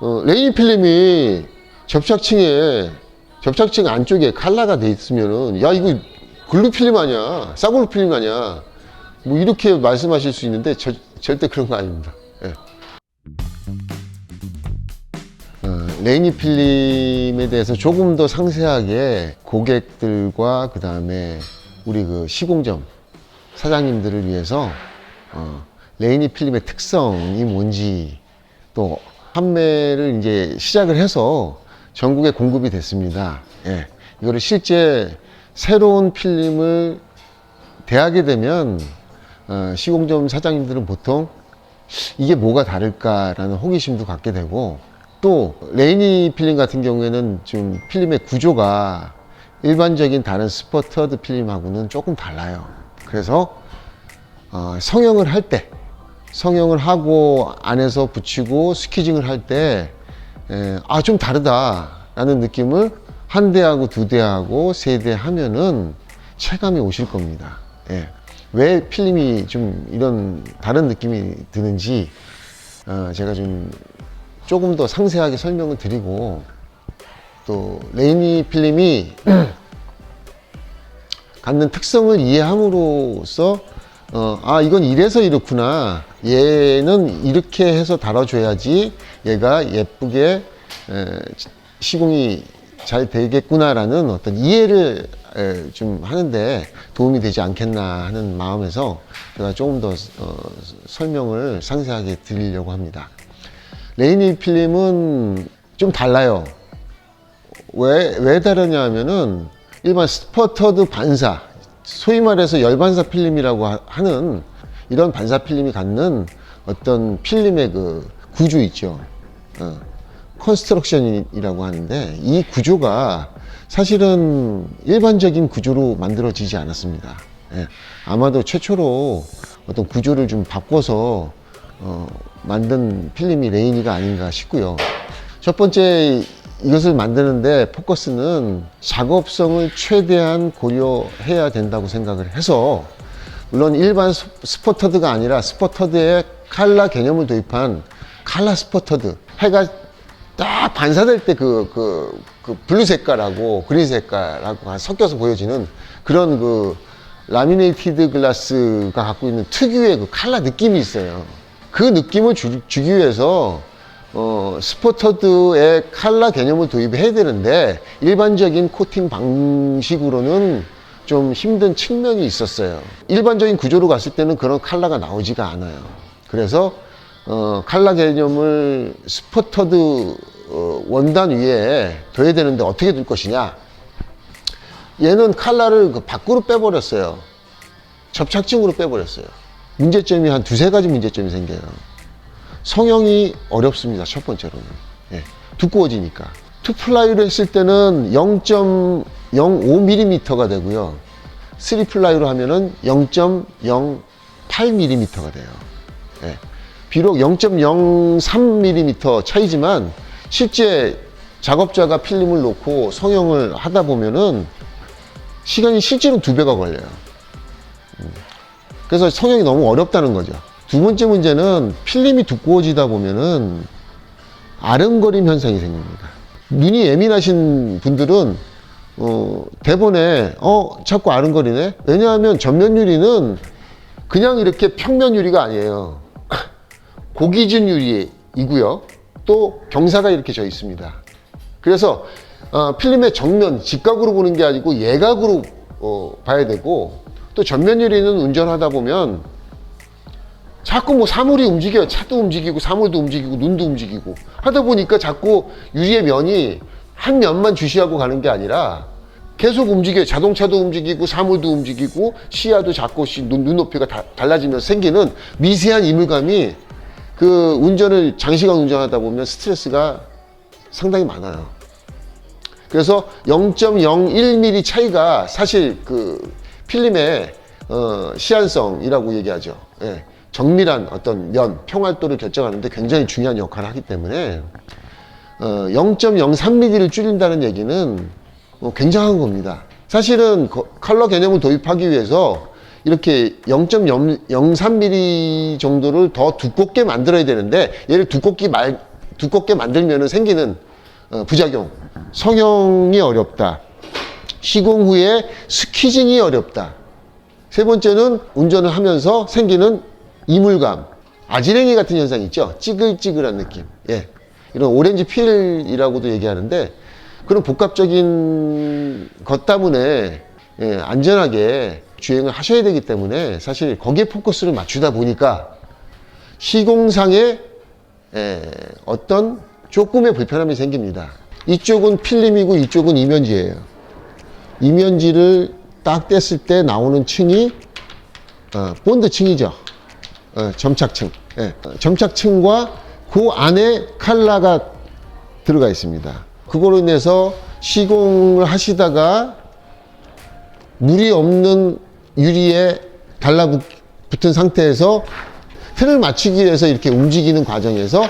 어, 레인 필름이 접착층에 접착층 안쪽에 칼라가 돼 있으면은 야 이거 글루 필름 아니야 싸글루 필름 아니야 뭐 이렇게 말씀하실 수 있는데 저- 절대 그런 거 아닙니다. 예. 어, 레이니 필름에 대해서 조금 더 상세하게 고객들과 그 다음에 우리 그 시공점 사장님들을 위해서 어, 레이니 필름의 특성이 뭔지 또 판매를 이제 시작을 해서 전국에 공급이 됐습니다. 예. 이거를 실제 새로운 필름을 대하게 되면 어, 시공점 사장님들은 보통 이게 뭐가 다를까라는 호기심도 갖게 되고 또 레이니 필름 같은 경우에는 좀 필름의 구조가 일반적인 다른 스포터드 필름하고는 조금 달라요. 그래서 어, 성형을 할 때, 성형을 하고 안에서 붙이고 스퀴징을 할 때, 에, 아, 좀 다르다라는 느낌을 한 대하고 두 대하고 세 대 하면은 체감이 오실 겁니다. 예. 왜 필름이 좀 이런 다른 느낌이 드는지, 어, 제가 좀 조금 더 상세하게 설명을 드리고, 또, 레이니 필름이 갖는 특성을 이해함으로써 어, 아 이건 이래서 이렇구나 얘는 이렇게 해서 달아줘야지 얘가 예쁘게 에, 시공이 잘 되겠구나라는 어떤 이해를 에, 좀 하는데 도움이 되지 않겠나 하는 마음에서 제가 조금 더 어, 설명을 상세하게 드리려고 합니다. 레이니 필름은 좀 달라요. 왜, 왜 다르냐 하면은 일반 스퍼터드 반사, 소위 말해서 열반사 필름이라고 하- 하는 이런 반사 필름이 갖는 어떤 필름의 그 구조 있죠. 어, 컨스트럭션이라고 하는데 이 구조가 사실은 일반적인 구조로 만들어지지 않았습니다. 예, 아마도 최초로 어떤 구조를 좀 바꿔서 어, 만든 필름이 레이니가 아닌가 싶고요. 첫 번째 이것을 만드는데 포커스는 작업성을 최대한 고려해야 된다고 생각을 해서 물론 일반 스- 스포터드가 아니라 스포터드에 칼라 개념을 도입한 칼라 스포터드 해가 딱 반사될 때 그, 그, 그 블루 색깔하고 그린 색깔하고 섞여서 보여지는 그런 그 라미네이티드 글라스가 갖고 있는 특유의 그 칼라 느낌이 있어요. 그 느낌을 주, 주기 위해서 어, 스포터드의 칼라 개념을 도입해야 되는데 일반적인 코팅 방식으로는 좀 힘든 측면이 있었어요. 일반적인 구조로 갔을 때는 그런 칼라가 나오지가 않아요. 그래서 어, 칼라 개념을 스포터드 어, 원단 위에 둬야 되는데 어떻게 둘 것이냐? 얘는 칼라를 그 밖으로 빼버렸어요. 접착증으로 빼버렸어요. 문제점이 한 두세 가지 문제점이 생겨요. 성형이 어렵습니다. 첫 번째로는. 예, 두꺼워지니까. 투플라이로 했을 때는 0.05mm가 되고요. 3플라이로 하면은 0.08mm가 돼요. 예. 비록 0.03mm 차이지만 실제 작업자가 필름을 놓고 성형을 하다 보면은 시간이 실제로 두 배가 걸려요. 음. 그래서 성형이 너무 어렵다는 거죠. 두 번째 문제는 필름이 두꺼워지다 보면은 아른거림 현상이 생깁니다. 눈이 예민하신 분들은 어, 대본에 어 자꾸 아른거리네. 왜냐하면 전면 유리는 그냥 이렇게 평면 유리가 아니에요. 고기준 유리이고요. 또 경사가 이렇게 져 있습니다. 그래서 어, 필름의 정면 직각으로 보는 게 아니고 예각으로 어, 봐야 되고 또 전면 유리는 운전하다 보면 자꾸 뭐 사물이 움직여요. 차도 움직이고 사물도 움직이고 눈도 움직이고 하다 보니까 자꾸 유리의 면이 한 면만 주시하고 가는 게 아니라 계속 움직여요. 자동차도 움직이고 사물도 움직이고 시야도 자꾸 시- 눈, 눈높이가 다- 달라지면서 생기는 미세한 이물감이 그 운전을 장시간 운전하다 보면 스트레스가 상당히 많아요. 그래서 0.01mm 차이가 사실 그 필름의 어, 시한성이라고 얘기하죠. 예, 정밀한 어떤 면, 평활도를 결정하는데 굉장히 중요한 역할을 하기 때문에 어, 0.03mm를 줄인다는 얘기는 어, 굉장한 겁니다. 사실은 거- 컬러 개념을 도입하기 위해서 이렇게 0.03mm 정도를 더 두껍게 만들어야 되는데 얘를 두껍게 말, 두껍게 만들면 생기는 어, 부작용. 성형이 어렵다. 시공 후에 스퀴징이 어렵다. 세 번째는 운전을 하면서 생기는 이물감. 아지랭이 같은 현상 있죠? 찌글찌글한 느낌. 예. 이런 오렌지 필이라고도 얘기하는데 그런 복합적인 것 때문에 예, 안전하게 주행을 하셔야 되기 때문에 사실 거기에 포커스를 맞추다 보니까 시공상에 에, 어떤 조금의 불편함이 생깁니다. 이쪽은 필름이고 이쪽은 이면지예요. 이면지를 딱 뗐을 때 나오는 층이 어, 본드 층이죠. 어, 점착층. 예. 어, 점착층과 그 안에 칼라가 들어가 있습니다. 그거로 인해서 시공을 하시다가 물이 없는 유리에 달라붙은 상태에서 틀을 맞추기 위해서 이렇게 움직이는 과정에서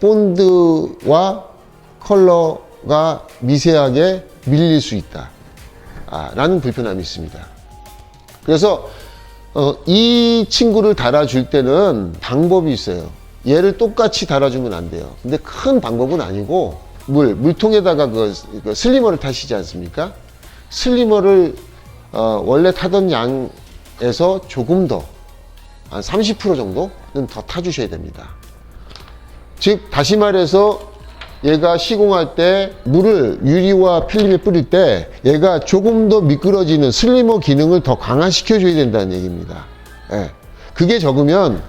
본드와 컬러가 미세하게 밀릴 수 있다. 아, 라는 불편함이 있습니다. 그래서 어, 이 친구를 달아줄 때는 방법이 있어요. 얘를 똑같이 달아주면 안 돼요. 근데 큰 방법은 아니고 물 물통에다가 그, 그 슬리머를 타시지 않습니까? 슬리머를 어, 원래 타던 양에서 조금 더 한 30% 정도는 더 타주셔야 됩니다. 즉 다시 말해서 얘가 시공할 때 물을 유리와 필름에 뿌릴 때 얘가 조금 더 미끄러지는 슬리머 기능을 더 강화시켜 줘야 된다는 얘기입니다. 예. 그게 적으면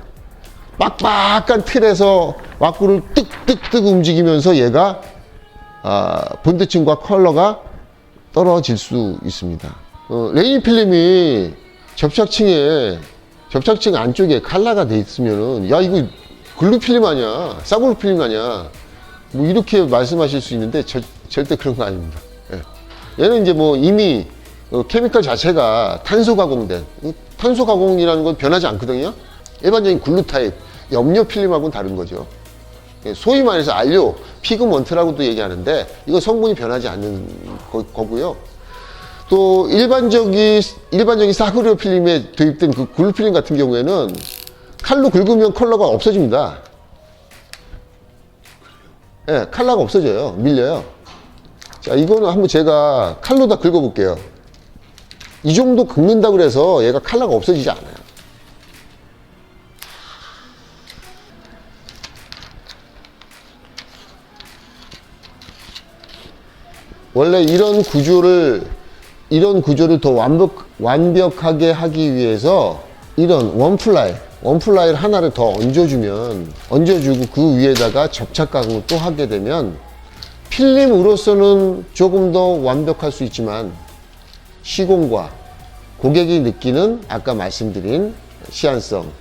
빡빡한 틀에서 왁구를 뜩뜩뜩 움직이면서 얘가 아, 본드층과 컬러가 떨어질 수 있습니다. 어, 레인 필름이 접착층에 접착층 안쪽에 칼라가 돼 있으면은 야 이거 글루 필름 아니야 싸구려 필름 아니야 뭐 이렇게 말씀하실 수 있는데 절, 절대 그런 거 아닙니다. 예. 얘는 이제 뭐 이미 어, 케미컬 자체가 탄소 가공된 이 탄소 가공이라는 건 변하지 않거든요. 일반적인 글루 타입 염료 필름하고는 다른 거죠. 예, 소위 말해서 알료 피그먼트라고도 얘기하는데 이거 성분이 변하지 않는 거, 거고요. 또 일반적인 일반적인 사그리오 필름에 도입된 그 글루 필름 같은 경우에는 칼로 긁으면 컬러가 없어집니다. 예, 칼라가 없어져요. 밀려요. 자, 이거는 한번 제가 칼로 다 긁어볼게요. 이 정도 긁는다 그래서 얘가 칼라가 없어지지 않아요. 원래 이런 구조를 이런 구조를 더 완벽, 완벽하게 하기 위해서 이런 원플라이 원플라이를 하나를 더 얹어주면 얹어주고 그 위에다가 접착 가공을 또 하게 되면 필름으로서는 조금 더 완벽할 수 있지만 시공과 고객이 느끼는 아까 말씀드린 시한성,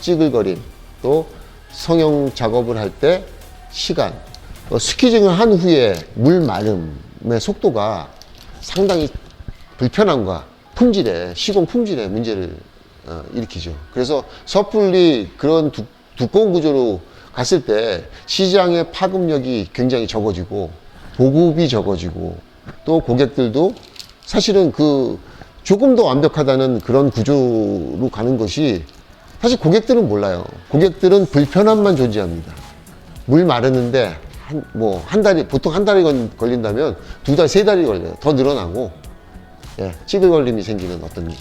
찌글거림, 또 성형 작업을 할 때 시간, 어, 스키징을 한 후에 물 마름의 속도가 상당히 불편함과 품질에 시공 품질에 문제를 어, 일으키죠. 그래서 섣불리 그런 두, 두꺼운 구조로 갔을 때 시장의 파급력이 굉장히 적어지고 보급이 적어지고 또 고객들도 사실은 그 조금 더 완벽하다는 그런 구조로 가는 것이 사실 고객들은 몰라요. 고객들은 불편함만 존재합니다. 물 마르는데 한, 뭐, 한 달이, 보통 한 달이 건- 걸린다면 두 달, 세 달이 걸려요. 더 늘어나고, 예, 찌글 걸림이 생기는 어떤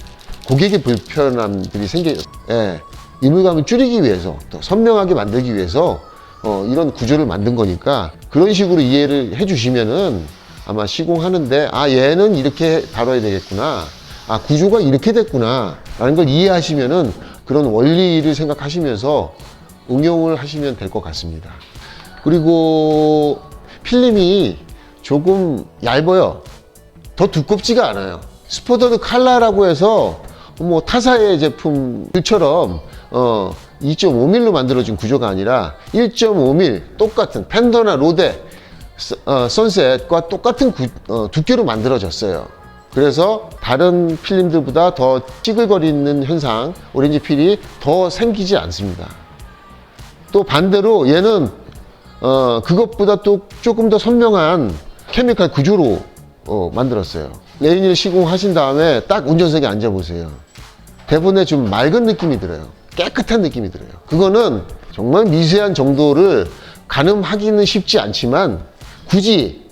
고객의 불편함들이 생겨, 예, 이물감을 줄이기 위해서, 또 선명하게 만들기 위해서, 어, 이런 구조를 만든 거니까, 그런 식으로 이해를 해 주시면은 아마 시공하는데, 아, 얘는 이렇게 다뤄야 되겠구나. 아, 구조가 이렇게 됐구나. 라는 걸 이해하시면은 그런 원리를 생각하시면서 응용을 하시면 될 것 같습니다. 그리고 필름이 조금 얇아요. 더 두껍지가 않아요. 스포더드 칼라라고 해서 뭐 타사의 제품들처럼 어 2.5mm 만들어진 구조가 아니라 1.5mm 똑같은 팬더나 로데 서- 어, 선셋과 똑같은 구- 어, 두께로 만들어졌어요. 그래서 다른 필름들보다 더 찌글거리는 현상, 오렌지 필이 더 생기지 않습니다. 또 반대로 얘는 어, 그것보다 또 조금 더 선명한 케미칼 구조로 어, 만들었어요. 레인을 시공하신 다음에 딱 운전석에 앉아보세요. 대본에 좀 맑은 느낌이 들어요. 깨끗한 느낌이 들어요. 그거는 정말 미세한 정도를 가늠하기는 쉽지 않지만 굳이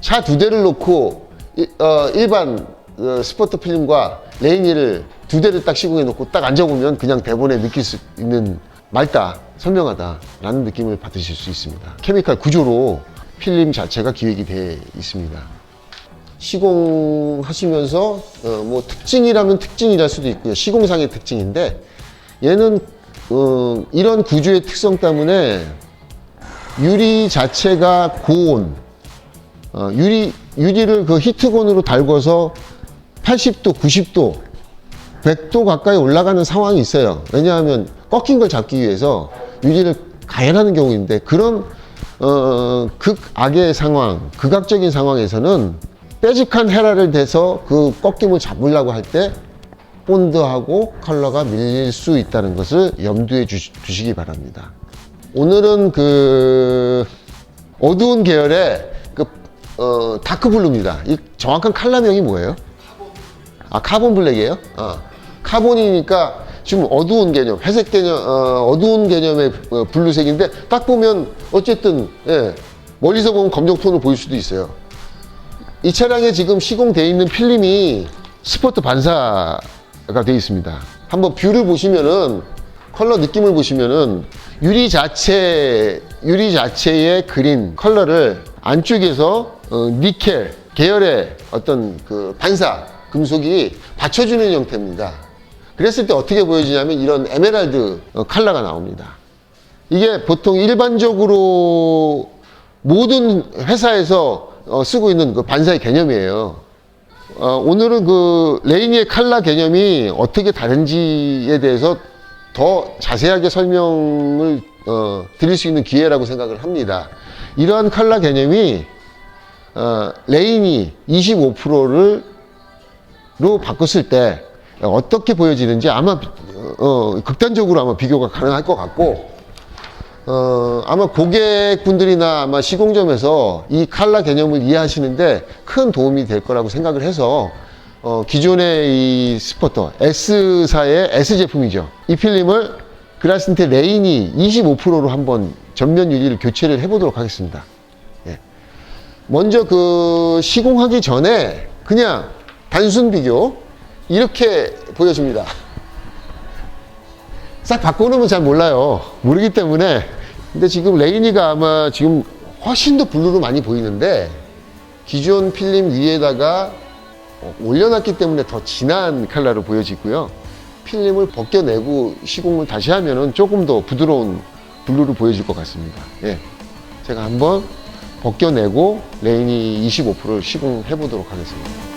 차 두 대를 놓고 일- 어, 일반 어, 스포트 필름과 레이니를 두 대를 딱 시공해 놓고 딱 앉아보면 그냥 대본에 느낄 수 있는 맑다, 선명하다 라는 느낌을 받으실 수 있습니다. 케미칼 구조로 필름 자체가 기획이 되어 있습니다. 시공하시면서 어, 뭐 특징이라면 특징이랄 수도 있고요. 시공상의 특징인데 얘는 어, 이런 구조의 특성 때문에 유리 자체가 고온, 어, 유리 유리를 그 히트건으로 달궈서 80도, 90도, 100도 가까이 올라가는 상황이 있어요. 왜냐하면 꺾인 걸 잡기 위해서 유리를 가열하는 경우인데 그런 어, 극악의 상황, 극악적인 상황에서는 빼직한 헤라를 대서 그 꺾임을 잡으려고 할 때 본드하고 컬러가 밀릴 수 있다는 것을 염두에 주, 시기 바랍니다. 오늘은 그 어두운 계열의 그 어, 다크 블루입니다. 이 정확한 칼라명이 뭐예요? 아 카본 블랙이에요? 아 카본이니까 지금 어두운 개념, 회색 개념, 어, 어두운 개념의 어, 블루색인데 딱 보면 어쨌든 예, 멀리서 보면 검정 톤을 보일 수도 있어요. 이 차량에 지금 시공되어 있는 필름이 스포트 반사가 되어 있습니다. 한번 뷰를 보시면은 컬러 느낌을 보시면은 유리 자체 유리 자체의 그린 컬러를 안쪽에서 어, 니켈 계열의 어떤 그 반사 금속이 받쳐주는 형태입니다. 그랬을 때 어떻게 보여지냐면 이런 에메랄드 어, 컬러가 나옵니다. 이게 보통 일반적으로 모든 회사에서 어, 쓰고 있는 그 반사의 개념이에요. 어, 오늘은 그 레이니의 칼라 개념이 어떻게 다른지에 대해서 더 자세하게 설명을 어, 드릴 수 있는 기회라고 생각을 합니다. 이러한 칼라 개념이 어, 레인이 25%를 로 바꿨을 때 어떻게 보여지는지 아마 어, 극단적으로 아마 비교가 가능할 것 같고 어, 아마 고객분들이나 아마 시공점에서 이 칼라 개념을 이해하시는데 큰 도움이 될 거라고 생각을 해서 어, 기존의 이 스포터 S사의 S 제품이죠. 이 필름을 그라스틴트 레인이 25%로 한번 전면 유리를 교체를 해보도록 하겠습니다. 예. 먼저 그 시공하기 전에 그냥 단순 비교 이렇게 보여줍니다. 싹 바꿔놓으면 잘 몰라요. 모르기 때문에. 근데 지금 레이니가 아마 지금 훨씬 더 블루로 많이 보이는데 기존 필름 위에다가 어, 올려놨기 때문에 더 진한 컬러로 보여지고요. 필름을 벗겨내고 시공을 다시 하면은 조금 더 부드러운 블루로 보여질 것 같습니다. 예. 제가 한번 벗겨내고 레인이 25%를 시공해 보도록 하겠습니다.